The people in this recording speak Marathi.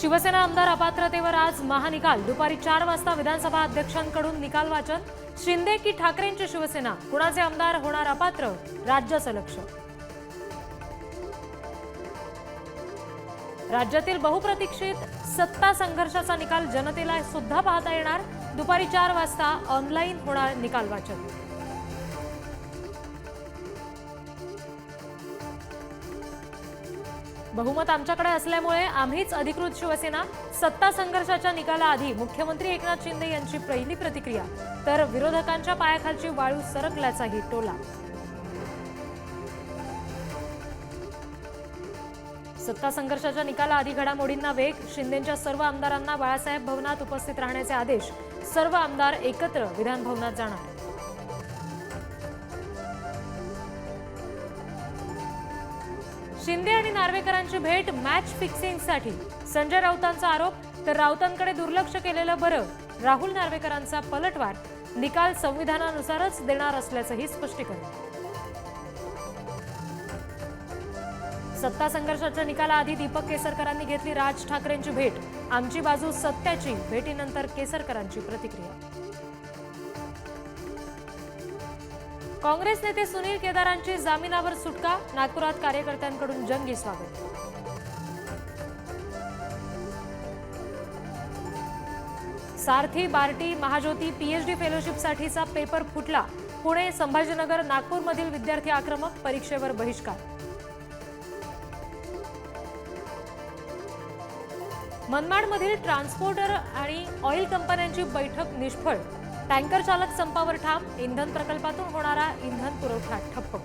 शिवसेना आमदार अपात्रतेवर आज महानिकाल. दुपारी चार वाजता विधानसभा अध्यक्षांकडून निकाल वाचन. शिंदे की ठाकरेंची शिवसेना? कुणाचे आमदार होणार अपात्र? राज्याचं लक्ष. राज्यातील बहुप्रतीक्षित सत्ता संघर्षाचा निकाल जनतेला सुद्धा पाहता येणार. दुपारी चार वाजता ऑनलाईन होणार निकाल वाचन. बहुमत आमच्याकडे असल्यामुळे आम्हीच अधिकृत शिवसेना सत्ता संघर्षाच्या निकालाआधी मुख्यमंत्री एकनाथ शिंदे यांची पहिली प्रतिक्रिया तर विरोधकांच्या पायाखालची वाळू सरकल्याचाही टोला. सत्ता संघर्षाच्या निकालाआधी घडामोडींना वेग शिंदेच्या सर्व आमदारांना बाळासाहेब भवनात उपस्थित राहण्याचे आदेश सर्व आमदार एकत्र विधान भवनात जाणार. शिंदे आणि नार्वेकरांची भेट मॅच फिक्सिंगसाठी संजय राऊतांचा आरोप तर राऊतांकडे दुर्लक्ष केलेलं बरं. राहुल नार्वेकरांचा पलटवार निकाल संविधानानुसारच देणार असल्याचंही स्पष्टीकरण. सत्ता संघर्षाच्या निकालाआधी दीपक केसरकरांनी घेतली राज ठाकरेंची भेट. आमची बाजू सत्याची भेटीनंतर केसरकरांची प्रतिक्रिया. काँग्रेस नेते सुनील केदारांची जामिनावर सुटका नागपुरात कार्यकर्त्यांकडून जंगी स्वागत. सारथी बार्टी महाज्योती पीएचडी फेलोशिपसाठीचा पेपर फुटला. पुणे संभाजीनगर नागपूरमधील विद्यार्थी आक्रमक परीक्षेवर बहिष्कार. मनमाडमधील ट्रान्सपोर्टर आणि ऑइल कंपन्यांची बैठक निष्फळ. टँकर चालक संपावर ठाम इंधन प्रकल्पातून होणारा इंधन पुरवठा ठप्प.